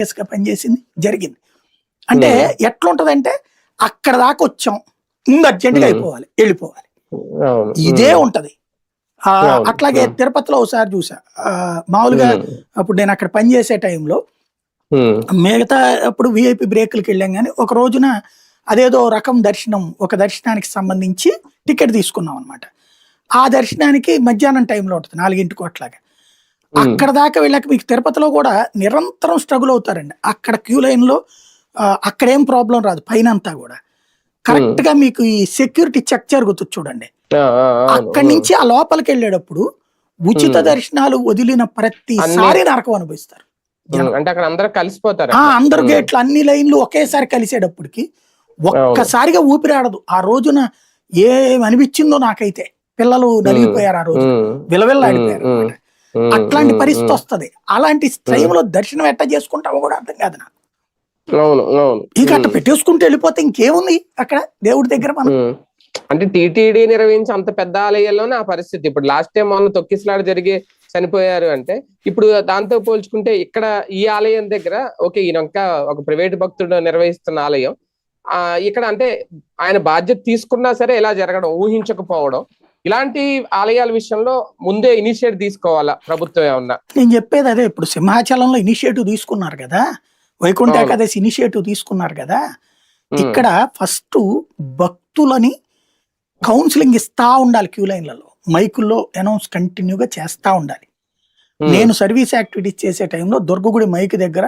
గా పనిచేసింది జరిగింది. అంటే ఎట్లుంటదంటే అక్కడ దాకా వచ్చాం. ముందు అర్జెంటుగా. అయిపోవాలి వెళ్ళిపోవాలి. ఇదే ఉంటది. అట్లాగే. తిరుపతిలో ఒకసారి చూసా. మామూలుగా అప్పుడు నేను అక్కడ పనిచేసే టైంలో మిగతా అప్పుడు విఐపి బ్రేకులకి వెళ్ళాం కానీ ఒక రోజున అదేదో రకం దర్శనం ఒక దర్శనానికి సంబంధించి టికెట్ తీసుకున్నాం అనమాట ఆ దర్శనానికి మధ్యాహ్నం టైంలో ఉంటుంది నాలుగింటికి అట్లాగా అక్కడ దాకా వెళ్ళాక మీకు తిరుపతిలో కూడా నిరంతరం స్ట్రగుల్ అవుతారండి. అక్కడ క్యూ లైన్లో అక్కడ ఏం ప్రాబ్లం రాదు పైన అంతా కూడా కరెక్ట్గా మీకు ఈ సెక్యూరిటీ చెక్ జరుగుతుంది చూడండి. అక్కడి నుంచి ఆ లోపలికి వెళ్ళేటప్పుడు ఉచిత. దర్శనాలు వదిలిన ప్రతిసారి నరకం అనుభవిస్తారు. ఉమ్, అంటే అక్కడ అందరూ కలిసిపోతారు గేట్లు అన్ని లైన్లు ఒకేసారి కలిసేటప్పటికి ఒక్కసారిగా ఊపిరాడదు ఆ రోజున ఏం అనిపించిందో నాకైతే. పిల్లలు నలిగిపోయారు ఆ రోజు విలవిల్లాడిపోయారు అట్లాంటి పరిస్థితి వస్తది. అలాంటి టైంలో దర్శనం ఎట్ట చేసుకుంటామో కూడా అర్థం కాదు నాకు. ఇక ఉమ్, పెట్టేసుకుంటూ వెళ్ళిపోతే ఇంకేముంది అక్కడ దేవుడి దగ్గర మనం. అంటే టీటీడీ నిర్వహించి అంత పెద్ద ఆలయాల్లోనే ఆ పరిస్థితి. ఇప్పుడు లాస్ట్ టైం మొన్న తొక్కిసలాట జరిగి చనిపోయారు అంటే ఇప్పుడు దాంతో పోల్చుకుంటే ఇక్కడ ఈ ఆలయం దగ్గర ఓకే ఈయన ఇంకా ఒక ప్రైవేట్ భక్తుడు నిర్వహిస్తున్న ఆలయం. ఆ ఇక్కడ అంటే ఆయన బాధ్యత తీసుకున్నా సరే ఇలా జరగడం ఊహించకపోవడం ఇలాంటి ఆలయాల విషయంలో ముందే ఇనిషియేట్ తీసుకోవాలా ప్రభుత్వం ఏమన్నా? నేను చెప్పేది అదే ఇప్పుడు సింహాచలంలో ఇనిషియేటివ్ తీసుకున్నారు కదా వైకుంఠ. ఏకాదశి ఇనిషియేటివ్ తీసుకున్నారు కదా ఇక్కడ ఫస్ట్ భక్తులని కౌన్సిలింగ్ ఇస్తా ఉండాలి క్యూ లైన్లలో మైకుల్లో అనౌన్స్ కంటిన్యూగా చేస్తా ఉండాలి. నేను సర్వీస్ యాక్టివిటీస్ చేసే టైంలో దుర్గగుడి మైక్ దగ్గర